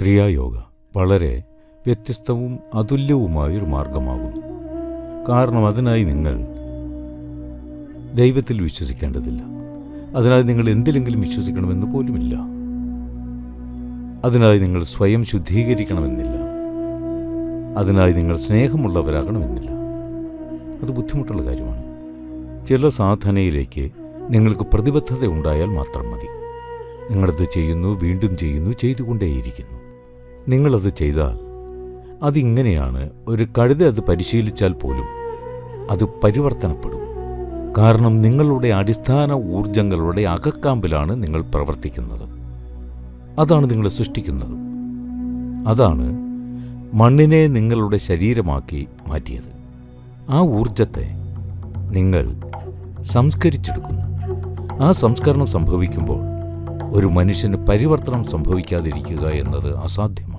ക്രിയായോഗ വളരെ വ്യത്യസ്തവും അതുല്യവുമായൊരു മാർഗമാകുന്നു. കാരണം അതിനായി നിങ്ങൾ ദൈവത്തിൽ വിശ്വസിക്കേണ്ടതില്ല. അതിനായി നിങ്ങൾ എന്തിലെങ്കിലും വിശ്വസിക്കണമെന്ന് പോലുമില്ല. അതിനായി നിങ്ങൾ സ്വയം ശുദ്ധീകരിക്കണമെന്നില്ല. അതിനായി നിങ്ങൾ സ്നേഹമുള്ളവരാകണമെന്നില്ല. അത് ബുദ്ധിമുട്ടുള്ള കാര്യമാണ്. ചില സാധനയിലേക്ക് നിങ്ങൾക്ക് പ്രതിബദ്ധത ഉണ്ടായാൽ മാത്രം മതി. നിങ്ങളത് ചെയ്യുന്നു വീണ്ടും ചെയ്യുന്നു ചെയ്തുകൊണ്ടേയിരിക്കുന്നു. നിങ്ങളത് ചെയ്താൽ അതിങ്ങനെയാണ് ഒരു കഴുത അത് പരിശീലിച്ചാൽ പോലും അത് പരിവർത്തനപ്പെടും. കാരണം നിങ്ങളുടെ അടിസ്ഥാന ഊർജങ്ങളുടെ അകക്കാമ്പിലാണ് നിങ്ങൾ പ്രവർത്തിക്കുന്നത്. അതാണ് നിങ്ങൾ സൃഷ്ടിക്കുന്നത്. അതാണ് മണ്ണിനെ നിങ്ങളുടെ ശരീരമാക്കി മാറ്റിയത്. ആ ഊർജത്തെ നിങ്ങൾ സംസ്കരിച്ചെടുക്കുന്നു. ആ സംസ്കരണം സംഭവിക്കുമ്പോൾ ഒരു മനുഷ്യന് പരിവർത്തനം സംഭവിക്കാതിരിക്കുക എന്നത് അസാധ്യമാണ്